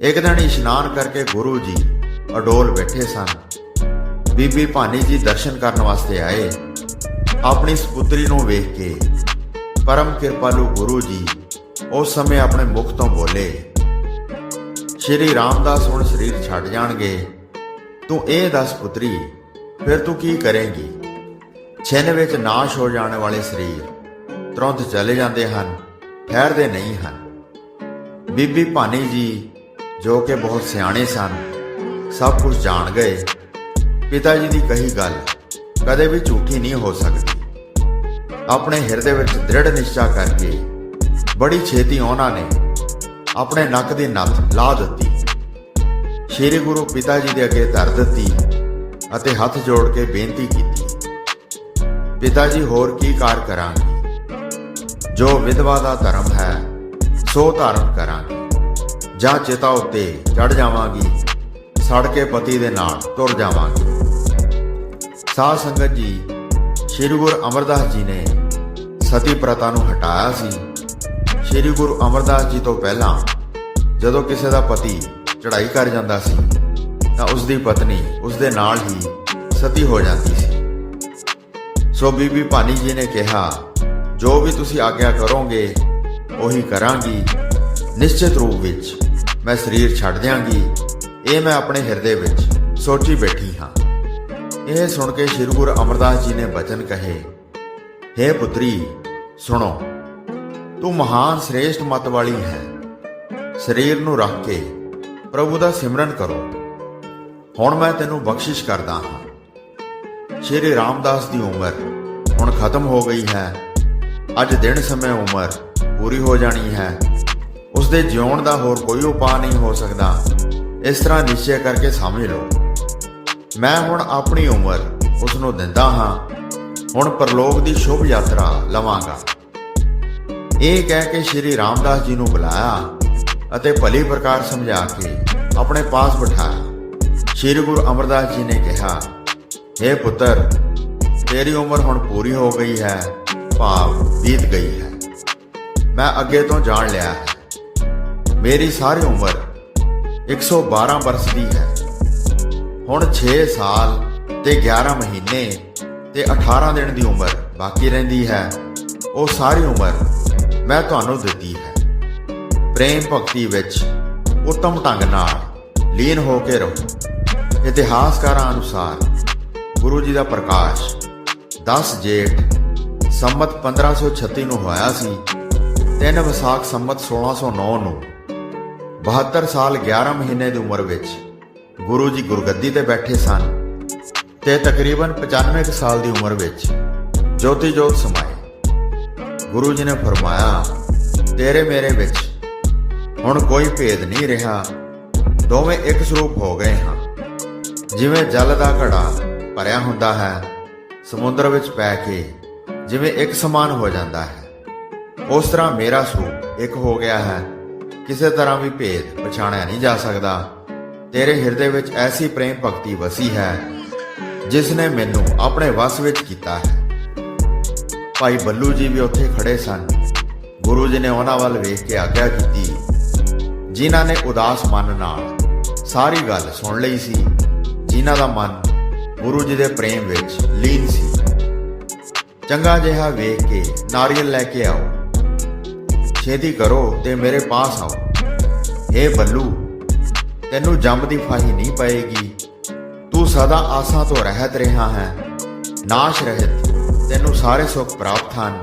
ਇੱਕ ਦਿਨ ਇਸ਼ਨਾਨ ਕਰਕੇ ਗੁਰੂ ਜੀ ਅਡੋਲ ਬੈਠੇ ਸਨ। ਬੀਬੀ ਭਾਨੀ ਜੀ ਦਰਸ਼ਨ ਕਰਨ ਵਾਸਤੇ ਆਏ। ਆਪਣੀ ਸੁਪੁੱਤਰੀ ਨੂੰ ਵੇਖ ਕੇ ਪਰਮ ਕਿਰਪਾਲੂ ਗੁਰੂ ਜੀ ਉਸ ਸਮੇਂ ਆਪਣੇ ਮੁਖ ਤੋਂ ਬੋਲੇ, ਸ਼੍ਰੀ ਰਾਮਦਾਸ ਹੁਣ ਸਰੀਰ ਛੱਡ ਜਾਣਗੇ। ਤੂੰ ਇਹ ਦੱਸ ਪੁੱਤਰੀ, ਫਿਰ ਤੂੰ ਕੀ ਕਰੇਂਗੀ? ਛਿਨ ਵਿੱਚ ਨਾਸ਼ ਹੋ ਜਾਣ ਵਾਲੇ ਸਰੀਰ ਤੁਰੰਤ ਚਲੇ ਜਾਂਦੇ ਹਨ, ਠਹਿਰਦੇ ਨਹੀਂ ਹਨ। ਬੀਬੀ ਭਾਨੀ ਜੀ ਜੋ ਕਿ ਬਹੁਤ ਸਿਆਣੇ ਸਨ, ਸਭ ਕੁਝ ਜਾਣ ਗਏ। ਪਿਤਾ ਜੀ ਦੀ ਕਹੀ ਗੱਲ ਕਦੇ ਵੀ ਝੂਠੀ ਨਹੀਂ ਹੋ ਸਕਦੀ। ਆਪਣੇ ਹਿਰਦੇ ਵਿੱਚ ਦ੍ਰਿੜ ਨਿਸ਼ਚਾ ਕਰਕੇ ਬੜੀ ਛੇਤੀ ਉਹਨਾਂ ਨੇ ਆਪਣੇ ਨੱਕ ਦੀ ਨੱਥ ਲਾ ਦਿੱਤੀ। ਸ਼੍ਰੀ ਗੁਰੂ ਪਿਤਾ ਜੀ ਦੇ ਅੱਗੇ ਧਰ ਦਿੱਤੀ ਅਤੇ ਹੱਥ ਜੋੜ ਕੇ ਬੇਨਤੀ ਕੀਤੀ, ਪਿਤਾ ਜੀ, ਹੋਰ ਕੀ ਕਾਰ ਕਰਾਂਗੀ? ਜੋ ਵਿਧਵਾ ਦਾ ਧਰਮ ਹੈ, ਸੋ ਧਾਰਨ ਕਰਾਂਗੀ। ਜਾਂ ਚਿਤਾ ਉੱਤੇ ਚੜ ਜਾਵਾਂਗੀ, ਸੜ ਕੇ ਪਤੀ ਦੇ ਨਾਲ ਤੁਰ ਜਾਵਾਂਗੀ। ਸਾਧ ਸੰਗਤ ਜੀ, ਸ੍ਰੀ ਗੁਰੂ ਅਮਰਦਾਸ ਜੀ ਨੇ ਸਤੀ ਪ੍ਰਥਾ ਨੂੰ ਹਟਾਇਆ ਸੀ। ਸ੍ਰੀ ਗੁਰੂ ਅਮਰਦਾਸ ਜੀ ਤੋਂ ਪਹਿਲਾਂ ਜਦੋਂ ਕਿਸੇ ਦਾ ਪਤੀ ਚੜ੍ਹਾਈ ਕਰ ਜਾਂਦਾ ਸੀ, ਤਾਂ ਉਸ ਦੀ ਪਤਨੀ ਉਸ ਦੇ ਨਾਲ ਹੀ ਸਤੀ ਹੋ ਜਾਂਦੀ ਸੀ। ਸੋ ਬੀਬੀ ਭਾਨੀ ਜੀ ਨੇ ਕਿਹਾ, ਜੋ ਵੀ ਤੁਸੀਂ ਆਗਿਆ ਕਰੋਗੇ, ਉਹੀ ਕਰਾਂਗੀ। ਨਿਸ਼ਚਿਤ ਰੂਪ ਵਿੱਚ ਮੈਂ ਸਰੀਰ ਛੱਡ ਦਿਆਂਗੀ। ਇਹ ਮੈਂ ਆਪਣੇ ਹਿਰਦੇ ਵਿੱਚ ਸੋਚੀ ਬੈਠੀ ਹਾਂ। ਇਹ ਸੁਣ ਕੇ ਸ੍ਰੀ ਗੁਰੂ ਅਮਰਦਾਸ ਜੀ ਨੇ ਬਚਨ ਕਹੇ हे ਪੁੱਤਰੀ, ਸੁਣੋ, ਤੂੰ ਮਹਾਨ ਸ੍ਰੇਸ਼ਟ ਮਤ ਵਾਲੀ ਹੈ। ਸਰੀਰ ਨੂੰ ਰੱਖ ਕੇ ਪ੍ਰਭੂ ਦਾ ਸਿਮਰਨ ਕਰੋ। ਹੁਣ ਮੈਂ ਤੈਨੂੰ ਬਖਸ਼ਿਸ਼ ਕਰਦਾ ਹਾਂ। ਸ਼੍ਰੀ ਰਾਮਦਾਸ ਦੀ ਉਮਰ ਹੁਣ ਖਤਮ ਹੋ ਗਈ ਹੈ। ਅੱਜ ਦਿਨ ਸਮੇਂ ਉਮਰ ਪੂਰੀ ਹੋ ਜਾਣੀ ਹੈ। ਉਸ ਦੇ ਜਿਉਣ ਦਾ ਹੋਰ ਕੋਈ ਉਪਾਅ ਨਹੀਂ ਹੋ ਸਕਦਾ। ਇਸ ਤਰ੍ਹਾਂ ਨਿਸ਼ਚੈ ਕਰਕੇ ਸਮਝ ਲਓ। ਮੈਂ ਹੁਣ ਆਪਣੀ ਉਮਰ ਉਸ ਨੂੰ ਦਿੰਦਾ ਹਾਂ। ਹੁਣ ਪਰਲੋਕ ਦੀ ਸ਼ੁਭ ਯਾਤਰਾ ਲਵਾਂਗਾ। ਇਹ ਕਹਿ ਕੇ ਸ਼੍ਰੀ ਰਾਮਦਾਸ ਜੀ ਨੂੰ ਬੁਲਾਇਆ ਅਤੇ ਭਲੀ ਪ੍ਰਕਾਰ ਸਮਝਾ ਕੇ ਆਪਣੇ ਪਾਸ ਬਿਠਾਇਆ। ਸ਼੍ਰੀ ਗੁਰੂ ਅਮਰਦਾਸ ਜੀ ਨੇ ਕਿਹਾ हे ਪੁੱਤਰ, ਤੇਰੀ ਉਮਰ ਹੁਣ ਪੂਰੀ ਹੋ ਗਈ ਹੈ, ਭਾਵ ਬੀਤ ਗਈ ਹੈ। ਮੈਂ ਅੱਗੇ ਤੋਂ ਜਾਣ ਲਿਆ ਹੈ। ਮੇਰੀ ਸਾਰੀ ਉਮਰ 112 ਬਰਸ ਦੀ ਹੈ। ਹੁਣ 6 ਸਾਲ ਤੇ 11 ਮਹੀਨੇ ਤੇ 18 ਦਿਨ ਦੀ ਉਮਰ ਬਾਕੀ ਰਹਿੰਦੀ ਹੈ। ਉਹ ਸਾਰੀ ਉਮਰ ਮੈਂ ਤੁਹਾਨੂੰ ਦਿੱਤੀ ਹੈ। ਪ੍ਰੇਮ ਭਗਤੀ ਵਿੱਚ ਉੱਤਮ ਢੰਗ ਨਾਲ ਲੀਨ ਹੋ ਕੇ ਰਹੋ। ਇਤਿਹਾਸਕਾਰਾਂ ਅਨੁਸਾਰ ਗੁਰੂ ਜੀ ਦਾ ਪ੍ਰਕਾਸ਼ 10 ਜੇਠ ਸੰਮਤ 1536 ਨੂੰ ਹੋਇਆ ਸੀ। ਤਿੰਨ ਵਿਸਾਖ ਸੰਮਤ 1609 ਨੂੰ 72 ਸਾਲ 11 ਮਹੀਨੇ ਦੀ ਉਮਰ ਵਿੱਚ ਗੁਰੂ ਜੀ ਗੁਰਗੱਦੀ ਤੇ ਬੈਠੇ ਸਨ ਤੇ ਤਕਰੀਬਨ 95 ਕੁ ਸਾਲ ਦੀ ਉਮਰ ਵਿੱਚ ਜੋਤੀ ਜੋਤ ਸਮਾਏ। ਗੁਰੂ ਜੀ ਨੇ ਫਰਮਾਇਆ, ਤੇਰੇ ਮੇਰੇ ਵਿੱਚ ਹੁਣ ਕੋਈ ਭੇਦ ਨਹੀਂ ਰਿਹਾ, ਦੋਵੇਂ ਇੱਕ ਸਰੂਪ ਹੋ ਗਏ ਹਾਂ। ਜਿਵੇਂ ਜਲ ਦਾ ਘੜਾ ਭਰਿਆ ਹੁੰਦਾ ਹੈ, ਸਮੁੰਦਰ ਵਿੱਚ ਪੈ ਕੇ ਜਿਵੇਂ ਇੱਕ ਸਮਾਨ ਹੋ ਜਾਂਦਾ ਹੈ। ਉਸ ਤਰ੍ਹਾਂ ਮੇਰਾ ਸਰੂਪ ਇੱਕ ਹੋ ਗਿਆ ਹੈ। ਕਿਸੇ ਤਰ੍ਹਾਂ ਵੀ ਭੇਦ ਪਛਾਣਿਆ ਨਹੀਂ ਜਾ ਸਕਦਾ। ਤੇਰੇ ਹਿਰਦੇ ਵਿੱਚ ਐਸੀ ਪ੍ਰੇਮ ਭਗਤੀ ਵਸੀ ਹੈ ਜਿਸ ਨੇ ਮੈਨੂੰ ਆਪਣੇ ਵਸ ਵਿੱਚ ਕੀਤਾ ਹੈ। ਭਾਈ ਬੱਲੂ ਜੀ ਵੀ ਉੱਥੇ ਖੜੇ ਸਨ। ਗੁਰੂ ਜੀ ਨੇ ਉਹਨਾਂ ਵੱਲ ਵੇਖ ਕੇ ਆਗਿਆ ਕੀਤੀ, ਜਿਨ੍ਹਾਂ ਨੇ ਉਦਾਸ ਮਨ ਨਾਲ ਸਾਰੀ ਗੱਲ ਸੁਣ ਲਈ ਸੀ, ਜਿਨ੍ਹਾਂ ਦਾ ਮਨ ਗੁਰੂ ਜੀ ਦੇ ਪ੍ਰੇਮ ਵਿੱਚ ਲੀਨ ਸੀ। ਚੰਗਾ ਜਿਹਾ ਵੇਖ ਕੇ ਨਾਰੀਅਲ ਲੈ ਕੇ ਆਓ। ਛੇਤੀ ਕਰੋ ਤੇ ਮੇਰੇ ਪਾਸ ਆਓ। ਇਹ ਬੱਲੂ, ਤੈਨੂੰ ਜੰਮ ਦੀ ਫਾਹੀ ਨਹੀਂ ਪਏਗੀ। ਤੂੰ ਸਦਾ ਆਸਾਂ ਤੋਂ ਰਹਿਤ ਰਿਹਾ ਹੈ, ਨਾਸ਼ ਰਹਿਤ, ਤੈਨੂੰ ਸਾਰੇ ਸੁੱਖ ਪ੍ਰਾਪਤ ਹਨ।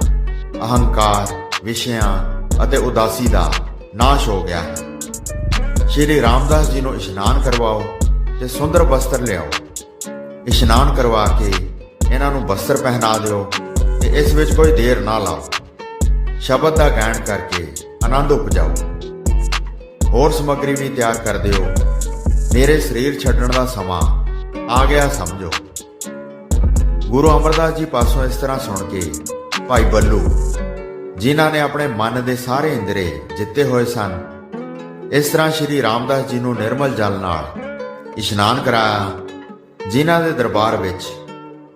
ਅਹੰਕਾਰ, ਵਿਸ਼ਿਆਂ ਅਤੇ ਉਦਾਸੀ ਦਾ ਨਾਸ਼ ਹੋ ਗਿਆ ਹੈ। ਸ਼੍ਰੀ ਰਾਮਦਾਸ ਜੀ ਨੂੰ ਇਸ਼ਨਾਨ ਕਰਵਾਓ ਤੇ ਸੁੰਦਰ ਬਸਤਰ ਲਿਆਓ। ਇਸ਼ਨਾਨ ਕਰਵਾ ਕੇ ਇਹਨਾਂ ਨੂੰ ਬਸਤਰ ਪਹਿਨਾ ਦਿਓ ਤੇ ਇਸ ਵਿੱਚ ਕੋਈ ਦੇਰ ਨਾ ਲਾਓ। ਸ਼ਬਦ ਦਾ ਗਾਇਨ ਕਰਕੇ ਆਨੰਦ ਉਪਜਾਓ। ਹੋਰ ਸਮੱਗਰੀ ਵੀ ਤਿਆਰ ਕਰ ਦਿਓ। ਮੇਰੇ ਸਰੀਰ ਛੱਡਣ ਦਾ ਸਮਾਂ ਆ ਗਿਆ ਸਮਝੋ। ਗੁਰੂ ਅਮਰਦਾਸ ਜੀ ਪਾਸੋਂ ਇਸ ਤਰ੍ਹਾਂ ਸੁਣ ਕੇ ਭਾਈ ਬੱਲੂ, ਜਿਨ੍ਹਾਂ ਨੇ ਆਪਣੇ ਮਨ ਦੇ ਸਾਰੇ ਇੰਦਰੇ ਜਿੱਤੇ ਹੋਏ ਸਨ, ਇਸ ਤਰ੍ਹਾਂ ਸ਼੍ਰੀ ਰਾਮਦਾਸ ਜੀ ਨੂੰ ਨਿਰਮਲ ਜਲ ਨਾਲ ਇਸ਼ਨਾਨ ਕਰਾਇਆ, ਜਿਨ੍ਹਾਂ ਦੇ ਦਰਬਾਰ ਵਿੱਚ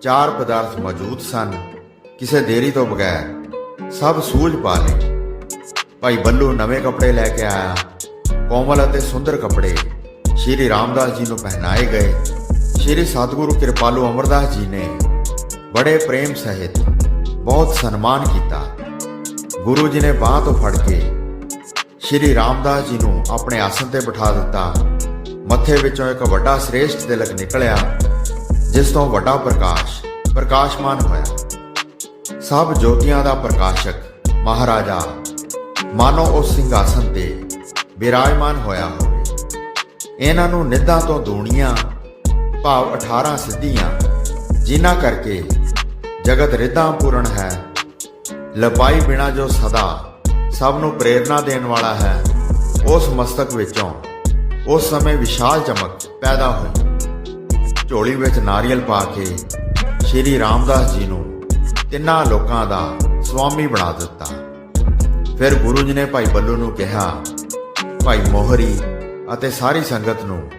ਚਾਰ ਪਦਾਰਥ ਮੌਜੂਦ ਸਨ, ਕਿਸੇ ਦੇਰੀ ਤੋਂ ਬਗੈਰ। ਸਭ ਸੂਝ ਪਾ ਲਏ ਭਾਈ ਬੱਲੂ ਨਵੇਂ ਕੱਪੜੇ ਲੈ ਕੇ ਆਇਆ। ਕੋਮਲ ਅਤੇ ਸੁੰਦਰ ਕੱਪੜੇ ਸ਼੍ਰੀ ਰਾਮਦਾਸ ਜੀ ਨੂੰ ਪਹਿਨਾਏ ਗਏ। ਸ਼੍ਰੀ ਸਤਿਗੁਰੂ ਕਿਰਪਾਲੂ ਅਮਰਦਾਸ ਜੀ ਨੇ ਬੜੇ ਪ੍ਰੇਮ ਸਹਿਤ ਬਹੁਤ ਸਨਮਾਨ ਕੀਤਾ। ਗੁਰੂ ਜੀ ਨੇ ਬਾਹ ਤੋਂ ਫੜ ਕੇ ਸ਼੍ਰੀ ਰਾਮਦਾਸ ਜੀ ਨੂੰ ਆਪਣੇ ਆਸਣ ਤੇ ਬਿਠਾ ਦਿੱਤਾ। ਮੱਥੇ ਵਿੱਚੋਂ ਇੱਕ ਵੱਡਾ ਸ੍ਰੇਸ਼ਟ ਤਿਲਕ ਨਿਕਲਿਆ, ਜਿਸ ਤੋਂ ਵੱਡਾ ਪ੍ਰਕਾਸ਼, ਪ੍ਰਕਾਸ਼ਮਾਨ ਹੋਇਆ। ਸਭ ਜੋਤੀਆਂ ਦਾ ਪ੍ਰਕਾਸ਼ਕ ਮਹਾਰਾਜਾ, ਮਾਨੋ ਉਸ ਸਿੰਘਾਸਨ ਤੇ ਬਿਰਾਜਮਾਨ ਹੋਇਆ ਹੋਵੇ। ਇਹਨਾਂ ਨੂੰ ਨਿੱਧਾਂ ਤੋਂ ਦੂਣੀਆਂ ਭਾਵ 18 ਸਿੱਧੀਆਂ, ਜਿਨ੍ਹਾਂ ਕਰਕੇ ਜਗਤ ਰਿੱਧਾਂ ਪੂਰਨ ਹੈ। ਲਪਾਈ ਬਿਨਾ ਜੋ ਸਦਾ ਸਭ ਨੂੰ ਪ੍ਰੇਰਣਾ ਦੇਣ ਵਾਲਾ ਹੈ। ਉਸ ਮਸਤਕ ਵਿੱਚੋਂ ਉਸ ਸਮੇਂ ਵਿਸ਼ਾਲ ਚਮਕ ਪੈਦਾ ਹੋਈ। ਝੋਲੀ ਵਿੱਚ ਨਾਰੀਅਲ ਪਾ ਕੇ ਸ਼੍ਰੀ ਰਾਮਦਾਸ ਜੀ ਨੂੰ ਤਿੰਨਾਂ ਲੋਕਾਂ ਦਾ ਸਵਾਮੀ ਬਣਾ ਦਿੱਤਾ। ਫਿਰ ਗੁਰੂ ਜੀ ਨੇ ਭਾਈ ਬੱਲੂ ਨੂੰ ਕਿਹਾ, ਭਾਈ ਮੋਹਰੀ ਅਤੇ ਸਾਰੀ ਸੰਗਤ ਨੂੰ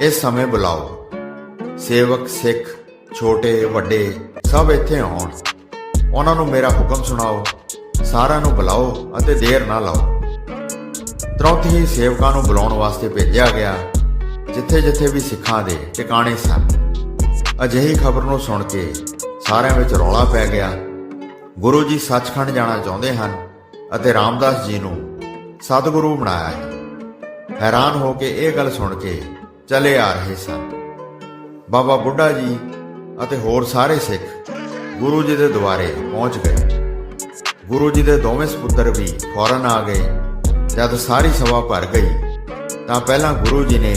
ਇਸ ਸਮੇਂ ਬੁਲਾਓ। ਸੇਵਕ, ਸਿੱਖ, ਛੋਟੇ, ਵੱਡੇ ਸਭ ਇੱਥੇ ਆਉਣ। ਉਹਨਾਂ ਨੂੰ ਮੇਰਾ ਹੁਕਮ ਸੁਣਾਓ। ਸਾਰਿਆਂ ਨੂੰ ਬੁਲਾਓ ਅਤੇ ਦੇਰ ਨਾ ਲਾਓ। ਤੁਰੰਤ ਹੀ ਸੇਵਕਾਂ ਨੂੰ ਬੁਲਾਉਣ ਵਾਸਤੇ ਭੇਜਿਆ ਗਿਆ ਜਿੱਥੇ ਜਿੱਥੇ ਵੀ ਸਿੱਖਾਂ ਦੇ ਟਿਕਾਣੇ ਸਨ। ਅਜਿਹੀ ਖਬਰ ਨੂੰ ਸੁਣ ਕੇ ਸਾਰਿਆਂ ਵਿੱਚ ਰੌਲਾ ਪੈ ਗਿਆ। ਗੁਰੂ ਜੀ ਸੱਚਖੰਡ ਜਾਣਾ ਚਾਹੁੰਦੇ ਹਨ ਅਤੇ ਰਾਮਦਾਸ ਜੀ ਨੂੰ ਸਤਿਗੁਰੂ ਬਣਾਇਆ ਹੈ। ਹੈਰਾਨ ਹੋ ਕੇ ਇਹ ਗੱਲ ਸੁਣ ਕੇ ਚਲੇ ਆ ਰਹੇ ਸਨ। ਬਾਬਾ ਬੁੱਢਾ ਜੀ ਅਤੇ ਹੋਰ ਸਾਰੇ ਸਿੱਖ ਗੁਰੂ ਜੀ ਦੇ ਦੁਆਰੇ ਪਹੁੰਚ ਗਏ। ਗੁਰੂ ਜੀ ਦੇ ਦੋਵੇਂ ਸਪੁੱਤਰ ਵੀ ਫੌਰਨ ਆ ਗਏ। ਜਦ ਸਾਰੀ ਸਭਾ ਭਰ ਗਈ ਤਾਂ ਪਹਿਲਾਂ ਗੁਰੂ ਜੀ ਨੇ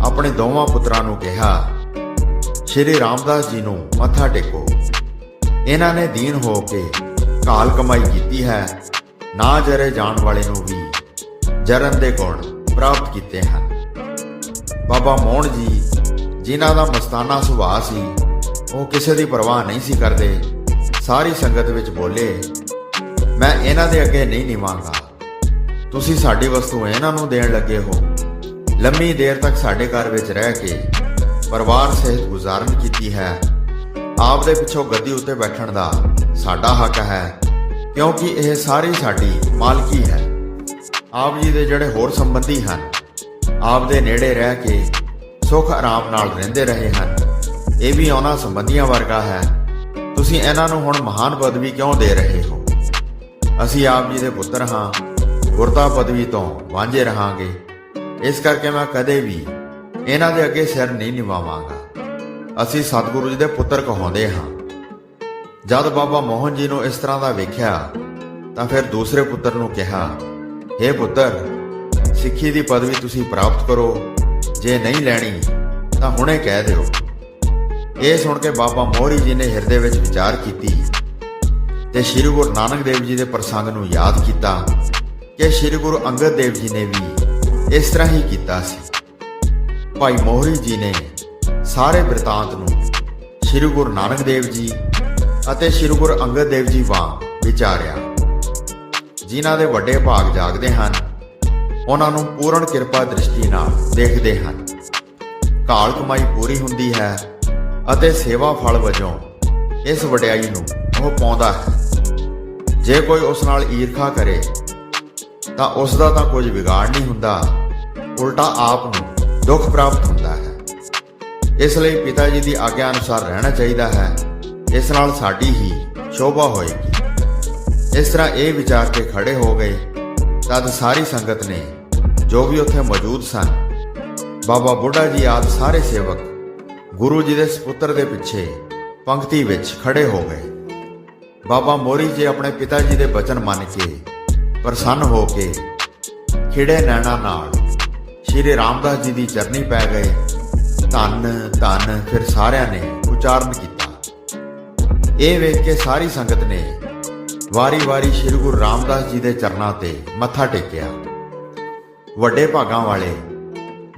ਆਪਣੇ ਦੋਵਾਂ ਪੁੱਤਰਾਂ ਨੂੰ ਕਿਹਾ ਸ਼੍ਰੀ ਰਾਮਦਾਸ ਜੀ ਨੂੰ ਮੱਥਾ ਟੇਕੋ। ਇਹਨਾਂ ਨੇ ਦੀਨ ਹੋ ਕੇ ਕਾਲ ਕਮਾਈ ਕੀਤੀ ਹੈ। ਨਾ ਜਰੇ ਜਾਣ ਵਾਲੇ ਨੂੰ ਵੀ ਜਰਨ ਦੇ ਗੁਣ ਪ੍ਰਾਪਤ ਕੀਤੇ ਹਨ। ਬਾਬਾ ਮੋਹਨ ਜੀ, ਜਿਨ੍ਹਾਂ ਦਾ ਮਸਤਾਨਾ ਸੁਭਾਅ ਸੀ, ਉਹ ਕਿਸੇ ਦੀ ਪਰਵਾਹ ਨਹੀਂ ਸੀ ਕਰਦੇ। ਸਾਰੀ ਸੰਗਤ ਵਿੱਚ ਬੋਲੇ, ਮੈਂ ਇਹਨਾਂ ਦੇ ਅੱਗੇ ਨਹੀਂ ਨਿਵਾਂਗਾ। ਤੁਸੀਂ ਸਾਡੀ ਵਸਤੂ ਇਹਨਾਂ ਨੂੰ ਦੇਣ ਲੱਗੇ ਹੋ। ਲੰਮੀ ਦੇਰ ਤੱਕ ਸਾਡੇ ਘਰ ਵਿੱਚ ਰਹਿ ਕੇ ਪਰਿਵਾਰ ਸਹਿਤ ਗੁਜ਼ਾਰਨ ਕੀਤੀ ਹੈ। ਆਪ ਦੇ ਪਿੱਛੋਂ ਗੱਦੀ ਉੱਤੇ ਬੈਠਣ ਦਾ ਸਾਡਾ ਹੱਕ ਹੈ, ਕਿਉਂਕਿ ਇਹ ਸਾਰੀ ਸਾਡੀ ਮਾਲਕੀ ਹੈ। ਆਪ ਜੀ ਦੇ ਜਿਹੜੇ ਹੋਰ ਸੰਬੰਧੀ ਹਨ, ਆਪ ਦੇ ਨੇੜੇ ਰਹਿ ਕੇ ਸੁੱਖ ਆਰਾਮ ਨਾਲ ਰਹਿੰਦੇ ਰਹੇ ਹਨ। ਇਹ ਵੀ ਉਹਨਾਂ ਸੰਬੰਧੀਆਂ ਵਰਗਾ ਹੈ। ਤੁਸੀਂ ਇਹਨਾਂ ਨੂੰ ਹੁਣ ਮਹਾਨ ਪਦਵੀ ਕਿਉਂ ਦੇ ਰਹੇ ਹੋ? ਅਸੀਂ ਆਪ ਜੀ ਦੇ ਪੁੱਤਰ ਹਾਂ ਗੁਰਤਾ ਪਦਵੀ ਤੋਂ ਵਾਂਝੇ ਰਹਾਂਗੇ। ਇਸ ਕਰਕੇ ਮੈਂ ਕਦੇ ਵੀ ਇਹਨਾਂ ਦੇ ਅੱਗੇ ਸਿਰ ਨਹੀਂ ਨਿਵਾਵਾਂਗਾ। ਅਸੀਂ ਸਤਿਗੁਰੂ ਜੀ ਦੇ ਪੁੱਤਰ ਕਹਾਉਂਦੇ ਹਾਂ। ਜਦ ਬਾਬਾ ਮੋਹਨ ਜੀ ਨੂੰ ਇਸ ਤਰ੍ਹਾਂ ਦਾ ਵੇਖਿਆ, ਤਾਂ ਫਿਰ ਦੂਸਰੇ ਪੁੱਤਰ ਨੂੰ ਕਿਹਾ हे ਪੁੱਤਰ, ਸਿੱਖੀ ਦੀ ਪਦਵੀ ਤੁਸੀਂ ਪ੍ਰਾਪਤ ਕਰੋ। ਜੇ ਨਹੀਂ ਲੈਣੀ, ਤਾਂ ਹੁਣੇ ਕਹਿ ਦਿਓ। ਇਹ ਸੁਣ ਕੇ ਬਾਬਾ ਮੋਹਰੀ ਜੀ ਨੇ ਹਿਰਦੇ ਵਿੱਚ ਵਿਚਾਰ ਕੀਤੀ ਤੇ ਸ੍ਰੀ ਗੁਰੂ ਨਾਨਕ ਦੇਵ ਜੀ ਦੇ ਪ੍ਰਸੰਗ ਨੂੰ ਯਾਦ ਕੀਤਾ ਕਿ ਸ੍ਰੀ ਗੁਰੂ ਅੰਗਦ ਦੇਵ ਜੀ ਨੇ ਵੀ ਇਸ ਤਰ੍ਹਾਂ ਹੀ ਕੀਤਾ ਸੀ। ਭਾਈ ਮੋਹਰੀ ਜੀ ਨੇ ਸਾਰੇ ਬਿਰਤਾਂਤ ਨੂੰ ਸ੍ਰੀ ਗੁਰੂ ਨਾਨਕ ਦੇਵ ਜੀ ਅਤੇ ਸ੍ਰੀ ਗੁਰੂ ਅੰਗਦ ਦੇਵ ਜੀ ਵਾਂਗ ਵਿਚਾਰਿਆ। ਜਿਨ੍ਹਾਂ ਦੇ ਵੱਡੇ ਭਾਗ ਜਾਗਦੇ ਹਨ, ਉਹਨਾਂ ਨੂੰ ਪੂਰਨ ਕਿਰਪਾ ਦ੍ਰਿਸ਼ਟੀ ਨਾਲ ਦੇਖਦੇ ਹਨ। ਕਾਲ ਕਮਾਈ ਪੂਰੀ ਹੁੰਦੀ ਹੈ ਅਤੇ ਸੇਵਾ ਫਲ ਵਜੋਂ ਇਸ ਵਡਿਆਈ ਨੂੰ ਉਹ ਪਾਉਂਦਾ ਹੈ। ਜੇ ਕੋਈ ਉਸ ਨਾਲ ਈਰਖਾ ਕਰੇ, ਤਾਂ ਉਸ ਦਾ ਤਾਂ ਕੁਝ ਵਿਗਾੜ ਨਹੀਂ ਹੁੰਦਾ। ਉਲਟਾ ਆਪ ਨੂੰ ਦੁੱਖ ਪ੍ਰਾਪਤ ਹੁੰਦਾ ਹੈ। ਇਸ ਲਈ ਪਿਤਾ ਜੀ ਦੀ ਆਗਿਆ ਅਨੁਸਾਰ ਰਹਿਣਾ ਚਾਹੀਦਾ ਹੈ। ਇਸ ਨਾਲ ਸਾਡੀ ਹੀ ਸ਼ੋਭਾ ਹੋਏਗੀ। ਇਸ ਤਰ੍ਹਾਂ ਇਹ ਵਿਚਾਰ ਕੇ ਖੜੇ ਹੋ ਗਏ, ਤਦ ਸਾਰੀ ਸੰਗਤ ਨੇ, ਜੋ ਵੀ ਉੱਥੇ ਮੌਜੂਦ ਸਨ, ਬਾਬਾ ਬੁੱਢਾ ਜੀ ਆਦਿ ਸਾਰੇ ਸੇਵਕ, ਗੁਰੂ ਜੀ ਦੇ ਸਪੁੱਤਰ ਦੇ ਪਿੱਛੇ ਪੰਕਤੀ ਵਿੱਚ ਖੜੇ ਹੋ ਗਏ। ਬਾਬਾ ਮੋਰੀ ਜੀ ਆਪਣੇ ਪਿਤਾ ਜੀ ਦੇ ਬਚਨ ਮੰਨ ਕੇ ਪ੍ਰਸੰਨ ਹੋ ਕੇ ਖਿੜੇ ਨੈਣਾ ਨਾਲ ਸ਼੍ਰੀ ਰਾਮਦਾਸ ਜੀ ਦੀ ਚਰਨੀ ਪੈ ਗਏ। ਧੰਨ ਧੰਨ ਫਿਰ ਸਾਰਿਆਂ ਨੇ ਉਚਾਰਨ ਕੀਤਾ। ਇਹ ਵੇਖ ਕੇ ਸਾਰੀ ਸੰਗਤ ਨੇ ਵਾਰੀ-ਵਾਰੀ ਸ੍ਰੀ ਗੁਰੂ ਰਾਮਦਾਸ ਜੀ ਦੇ ਚਰਨਾਂ ਤੇ ਮੱਥਾ ਟੇਕਿਆ। ਵੱਡੇ ਭਾਗਾਂ ਵਾਲੇ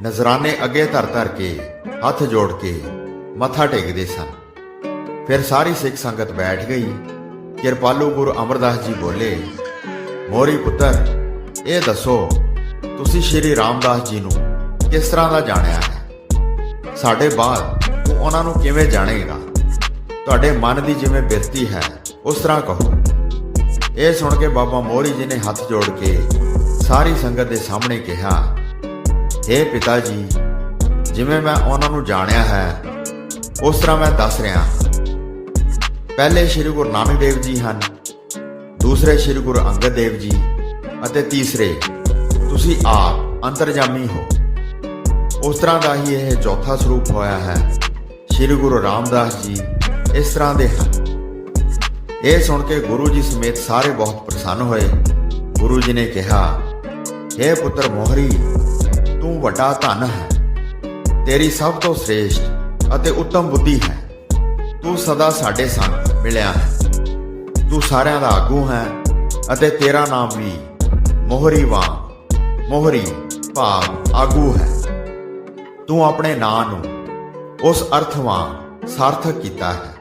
ਨਜ਼ਰਾਨੇ ਅੱਗੇ ਧਰ ਧਰ ਕੇ ਹੱਥ ਜੋੜ ਕੇ ਮੱਥਾ ਟੇਕਦੇ ਸਨ। ਫਿਰ ਸਾਰੀ ਸਿੱਖ ਸੰਗਤ ਬੈਠ ਗਈ। ਕਿਰਪਾਲੂ ਗੁਰੂ ਅਮਰਦਾਸ ਜੀ ਬੋਲੇ, ਮੋਰੀ ਪੁੱਤਰ, ਇਹ ਦੱਸੋ ਤੁਸੀਂ ਸ਼੍ਰੀ ਰਾਮਦਾਸ ਜੀ ਨੂੰ ਕਿਸ ਤਰ੍ਹਾਂ ਦਾ ਜਾਣਿਆ ਹੈ? ਸਾਡੇ ਬਾਅਦ ਤੂੰ ਉਹਨਾਂ ਨੂੰ ਕਿਵੇਂ ਜਾਣੇਗਾ? ਤੁਹਾਡੇ ਮਨ ਦੀ ਜਿਵੇਂ ਬਿਰਤੀ ਹੈ, ਉਸ ਤਰ੍ਹਾਂ ਕਹੋ। ਇਹ ਸੁਣ ਕੇ ਬਾਬਾ ਮੋਹਰੀ ਜੀ ਨੇ ਹੱਥ ਜੋੜ ਕੇ ਸਾਰੀ ਸੰਗਤ ਦੇ ਸਾਹਮਣੇ ਕਿਹਾ हे ਪਿਤਾ ਜੀ ਜਿਵੇਂ ਮੈਂ ਉਹਨਾਂ ਨੂੰ ਜਾਣਿਆ ਹੈ, ਉਸ ਤਰ੍ਹਾਂ ਮੈਂ ਦੱਸ ਰਿਹਾ ਪਹਿਲੇ ਸ੍ਰੀ ਗੁਰੂ ਨਾਨਕ ਦੇਵ ਜੀ ਹਨ, ਦੂਸਰੇ ਸ੍ਰੀ ਗੁਰੂ ਅੰਗਦ ਦੇਵ ਜੀ ਅਤੇ ਤੀਸਰੇ ਤੁਸੀਂ ਆਪ ਅੰਤਰਜਾਮੀ ਹੋ। ਉਸ ਤਰ੍ਹਾਂ ਦਾ ਹੀ ਇਹ ਚੌਥਾ ਸਰੂਪ ਹੋਇਆ ਹੈ। ਸ੍ਰੀ ਗੁਰੂ ਰਾਮਦਾਸ ਜੀ ਇਸ ਤਰ੍ਹਾਂ ਦੇ ਹਨ। ਇਹ ਸੁਣ ਕੇ ਗੁਰੂ ਜੀ ਸਮੇਤ ਸਾਰੇ ਬਹੁਤ ਪ੍ਰਸੰਨ ਹੋਏ। ਗੁਰੂ ਜੀ ਨੇ ਕਿਹਾ हे ਪੁੱਤਰ ਮੋਹਰੀ, ਤੂੰ ਵੱਡਾ ਧਨ ਹੈ। ਤੇਰੀ ਸਭ ਤੋਂ ਸ੍ਰੇਸ਼ਟ ਅਤੇ ਉੱਤਮ ਬੁੱਧੀ ਹੈ। ਤੂੰ ਸਦਾ ਸਾਡੇ ਸੰਗ ਮਿਲਿਆ ਹੈ। ਤੂੰ ਸਾਰਿਆਂ ਦਾ ਆਗੂ ਹੈ ਅਤੇ ਤੇਰਾ ਨਾਮ ਵੀ ਮੋਹਰੀ ਵਾਂਗ ਮੋਹਰੀ ਭਾਵ ਆਗੂ ਹੈ। ਤੂੰ ਆਪਣੇ ਨਾਂ ਨੂੰ ਉਸ ਅਰਥ ਵਾਂਗ ਸਾਰਥਕ ਕੀਤਾ ਹੈ।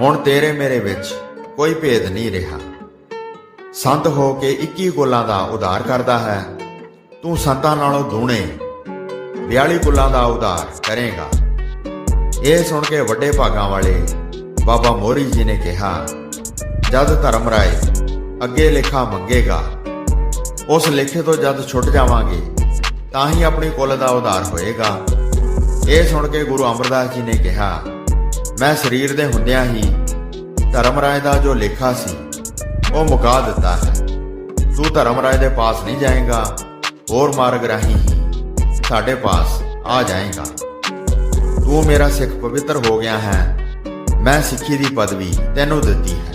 ਹੁਣ ਤੇਰੇ ਮੇਰੇ ਵਿੱਚ ਕੋਈ ਭੇਦ ਨਹੀਂ ਰਿਹਾ। ਸੰਤ ਹੋ ਕੇ 21 ਕੁਲਾਂ ਦਾ ਉਧਾਰ ਕਰਦਾ ਹੈ। ਤੂੰ ਸੰਤਾਂ ਨਾਲੋਂ ਦੂਣੇ 42 ਕੁਲਾਂ ਦਾ ਉਧਾਰ ਕਰੇਗਾ। ਇਹ ਸੁਣ ਕੇ ਵੱਡੇ ਭਾਗਾਂ ਵਾਲੇ ਬਾਬਾ ਮੋਰੀ ਜੀ ਨੇ ਕਿਹਾ, ਜਦ ਧਰਮ ਰਾਏ ਅੱਗੇ ਲੇਖਾ ਮੰਗੇਗਾ ਉਸ ਲੇਖੇ ਤੋਂ ਜਦ ਛੁੱਟ ਜਾਵਾਂਗੇ, ਤਾਂ ਹੀ ਆਪਣੀ ਕੁੱਲ ਦਾ ਉਧਾਰ ਹੋਏਗਾ। ਇਹ ਸੁਣ ਕੇ ਗੁਰੂ ਅਮਰਦਾਸ ਜੀ ਨੇ ਕਿਹਾ, ਮੈਂ ਸਰੀਰ ਦੇ ਹੁੰਦਿਆਂ ਹੀ ਧਰਮ ਰਾਏ ਦਾ ਜੋ ਲੇਖਾ ਸੀ, ਉਹ ਮੁਕਾ ਦਿੱਤਾ ਹੈ। ਤੂੰ ਧਰਮ ਰਾਏ ਦੇ ਪਾਸ ਨਹੀਂ ਜਾਏਗਾ, ਹੋਰ ਮਾਰਗ ਰਾਹੀਂ ਹੀ ਸਾਡੇ ਪਾਸ ਆ ਜਾਏਗਾ। ਤੂੰ ਮੇਰਾ ਸਿੱਖ ਪਵਿੱਤਰ ਹੋ ਗਿਆ ਹੈ, ਮੈਂ ਸਿੱਖੀ ਦੀ ਪਦਵੀ ਤੈਨੂੰ ਦਿੱਤੀ ਹੈ।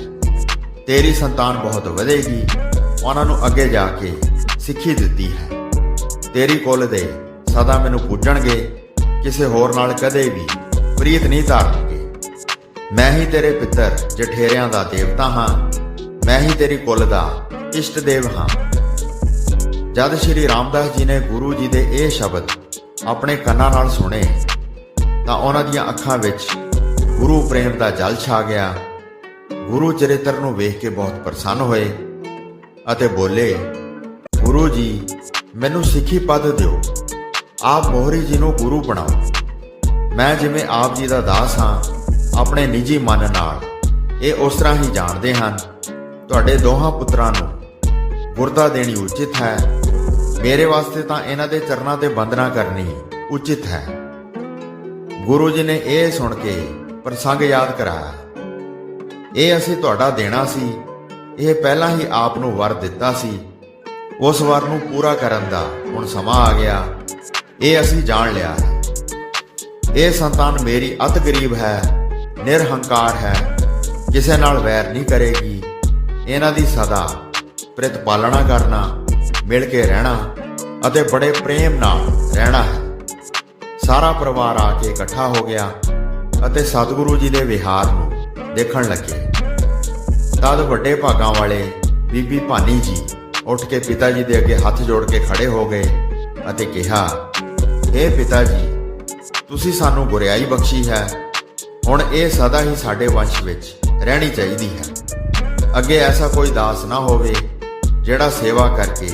ਤੇਰੀ ਸੰਤਾਨ ਬਹੁਤ ਵਧੇਗੀ। ਉਹਨਾਂ ਨੂੰ ਅੱਗੇ ਜਾ ਕੇ ਸਿੱਖੀ ਦਿੱਤੀ ਹੈ। ਤੇਰੀ ਕੁੱਲ ਦੇ ਸਦਾ ਮੈਨੂੰ ਪੂਜਣਗੇ, ਕਿਸੇ ਹੋਰ ਨਾਲ ਕਦੇ ਵੀ ਪ੍ਰੀਤ ਨਹੀਂ ਧਾਰਨਗੇ ਮੈਂ ਹੀ ਤੇਰੇ ਪਿੱਤਰ ਜਠੇਰਿਆਂ ਦਾ ਦੇਵਤਾ ਹਾਂ। ਮੈਂ ਹੀ ਤੇਰੀ ਕੁੱਲ ਦਾ ਇਸ਼ਟ ਦੇਵ ਹਾਂ। ਜਦ ਸ਼੍ਰੀ ਰਾਮਦਾਸ ਜੀ ਨੇ ਗੁਰੂ ਜੀ ਦੇ ਇਹ ਸ਼ਬਦ ਆਪਣੇ ਕੰਨਾਂ ਨਾਲ ਸੁਣੇ, ਤਾਂ ਉਹਨਾਂ ਦੀਆਂ ਅੱਖਾਂ ਵਿੱਚ ਗੁਰੂ ਪ੍ਰੇਮ ਦਾ ਜਲ ਛਾ ਗਿਆ। ਗੁਰੂ ਚਰਿੱਤਰ ਨੂੰ ਵੇਖ ਕੇ ਬਹੁਤ ਪ੍ਰਸੰਨ ਹੋਏ। ਅਤੇ ਬੋਲੇ, ਗੁਰੂ ਜੀ, ਮੈਨੂੰ ਸਿੱਖੀ ਪਦ ਦਿਓ। ਆਪ ਮੋਹਰੀ ਜੀ ਨੂੰ ਗੁਰੂ ਬਣਾਓ। ਮੈਂ ਜਿਵੇਂ ਆਪ ਜੀ ਦਾ ਦਾਸ ਹਾਂ, ਆਪਣੇ ਨਿੱਜੀ ਮਨ ਨਾਲ। ਇਹ ਉਸ ਤਰ੍ਹਾਂ ਹੀ ਜਾਣਦੇ ਹਨ। ਤੁਹਾਡੇ ਦੋਹਾਂ ਪੁੱਤਰਾਂ ਨੂੰ ਗੁਰਦਾ ਦੇਣੀ ਉਚਿਤ ਹੈ। ਮੇਰੇ ਵਾਸਤੇ ਤਾਂ ਇਹਨਾਂ ਦੇ ਚਰਨਾਂ ਤੇ ਬੰਦਨਾ ਕਰਨੀ ਉਚਿਤ ਹੈ। ਗੁਰੂ ਜੀ ਨੇ ਇਹ ਸੁਣ ਕੇ ਪ੍ਰਸੰਗ ਯਾਦ ਕਰਾਇਆ। ਇਹ ਅਸੀਂ ਤੁਹਾਡਾ ਦੇਣਾ ਸੀ। ਇਹ ਪਹਿਲਾਂ ਹੀ ਆਪ ਨੂੰ ਵਰ ਦਿੱਤਾ ਸੀ। ਉਸ ਵਰ ਨੂੰ ਪੂਰਾ ਕਰਨ ਦਾ ਹੁਣ ਸਮਾਂ ਆ ਗਿਆ। ਇਹ ਅਸੀਂ ਜਾਣ ਲਿਆ ਹੈ। ਇਹ ਸੰਤਾਨ ਮੇਰੀ ਅਤ ਗਰੀਬ ਹੈ, ਨਿਰਹੰਕਾਰ ਹੈ, ਕਿਸੇ ਨਾਲ ਵੈਰ ਨਹੀਂ ਕਰੇਗੀ। ਇਹਨਾਂ ਦੀ ਸਦਾ ਪ੍ਰਿਤ ਪਾਲਣਾ ਕਰਨਾ, ਮਿਲ ਕੇ ਰਹਿਣਾ ਅਤੇ ਬੜੇ ਪ੍ਰੇਮ ਨਾਲ ਰਹਿਣਾ ਹੈ। ਸਾਰਾ ਪਰਿਵਾਰ ਆ ਕੇ ਇਕੱਠਾ ਹੋ ਗਿਆ ਅਤੇ ਸਤਿਗੁਰੂ ਜੀ ਦੇ ਵਿਹਾਰ ਨੂੰ ਦੇਖਣ ਲੱਗੇ। ਤਦ ਵੱਡੇ ਭਾਗਾਂ ਵਾਲੇ ਬੀਬੀ ਭਾਨੀ ਜੀ ਉੱਠ ਕੇ ਪਿਤਾ ਜੀ ਦੇ ਅੱਗੇ ਹੱਥ ਜੋੜ ਕੇ ਖੜੇ ਹੋ ਗਏ ਅਤੇ ਕਿਹਾ हे ਪਿਤਾ ਜੀ ਤੁਸੀਂ ਸਾਨੂੰ ਗੁਰਿਆਈ ਬਖਸ਼ੀ ਹੈ। ਹੁਣ ਇਹ ਸਦਾ ਹੀ ਸਾਡੇ ਵੰਸ਼ ਵਿੱਚ ਰਹਿਣੀ ਚਾਹੀਦੀ ਹੈ। ਅੱਗੇ ਐਸਾ ਕੋਈ ਦਾਸ ਨਾ ਹੋਵੇ ਜਿਹੜਾ ਸੇਵਾ ਕਰਕੇ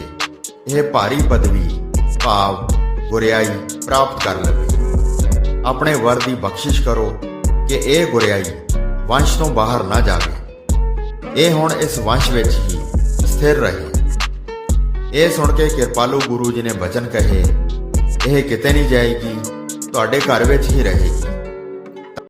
ਇਹ ਭਾਰੀ ਪਦਵੀ, ਭਾਵ ਗੁਰਿਆਈ ਪ੍ਰਾਪਤ ਕਰ ਲਵੇ। ਆਪਣੇ ਵਰ ਦੀ ਬਖਸ਼ਿਸ਼ ਕਰੋ ਕਿ ਇਹ ਗੁਰਿਆਈ ਵੰਸ਼ ਤੋਂ ਬਾਹਰ ਨਾ ਜਾਵੇ। ਇਹ ਹੁਣ ਇਸ ਵੰਸ਼ ਵਿੱਚ ਹੀ ਸਥਿਰ ਰਹੇ। ਇਹ ਸੁਣ ਕੇ ਕਿਰਪਾਲੂ ਗੁਰੂ ਜੀ ਨੇ ਬਚਨ ਕਹੇ, ਇਹ ਕਿਤੇ ਨਹੀਂ ਜਾਏਗੀ, ਤੁਹਾਡੇ ਘਰ ਵਿੱਚ ਹੀ ਰਹੇਗੀ।